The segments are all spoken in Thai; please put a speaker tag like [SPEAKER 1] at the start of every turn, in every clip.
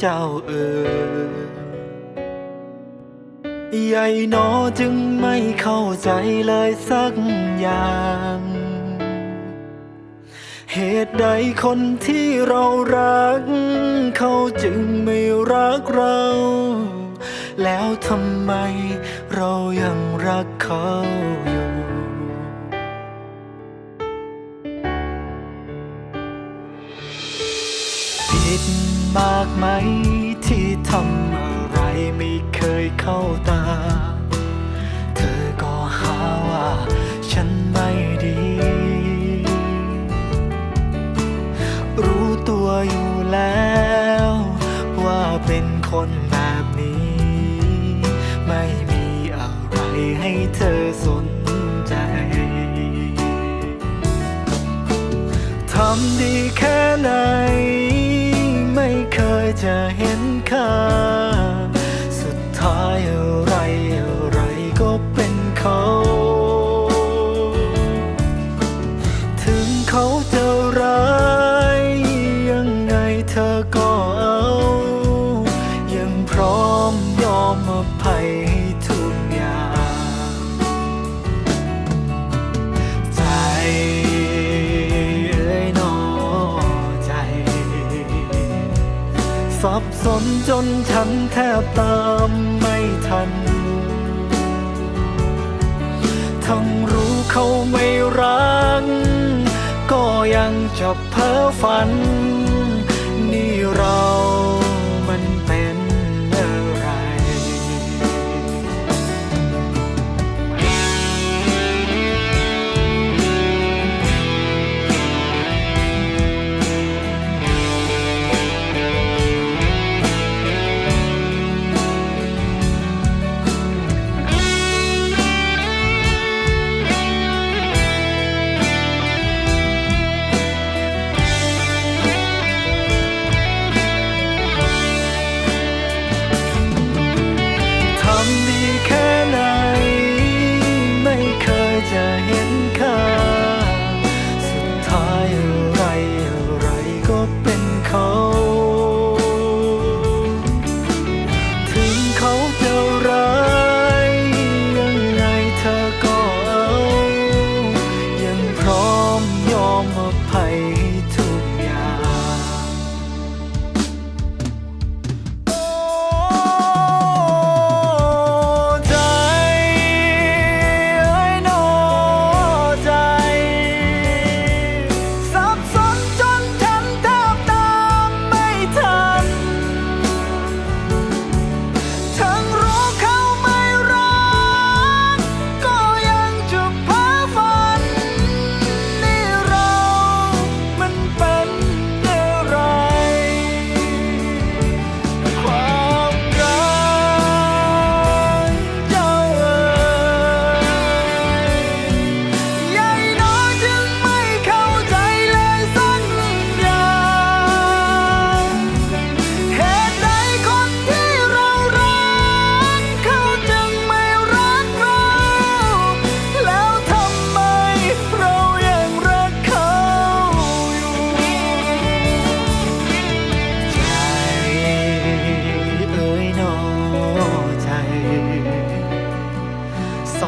[SPEAKER 1] เจ้าเอ๋ยใหญ่หนอจึงไม่เข้าใจเลยสักอย่าง เหตุใดคนที่เรารัก เขาจึงไม่รักเรา แล้วทำไมเรายังรักเขาอยู่ผิด มากไหม ที่ทำอะไรไม่เคยเข้าตา เธอก็หาว่าฉันไม่ดี รู้ตัวอยู่แล้ว ว่าเป็นคนแบบนี้ ไม่มีอะไรให้เธอสนใจ ทำดีแค่ จะเห็นค่า สุดท้ายอะไรอะไรก็เป็นเขา ถึงเขาจะร้ายยังไงเธอก็เอา ยังพร้อมยอมอภัย สับสนจนฉันแทบตามไม่ทัน ทั้งรู้เขาไม่รัก ก็ยังจะเพ้อฝัน ทำ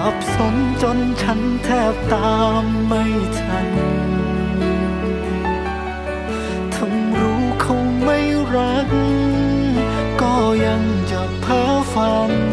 [SPEAKER 1] สับสนจนฉันแทบตามไม่ทัน ทั้งรู้เขาไม่รัก ก็ยังจะเพ้อฝัน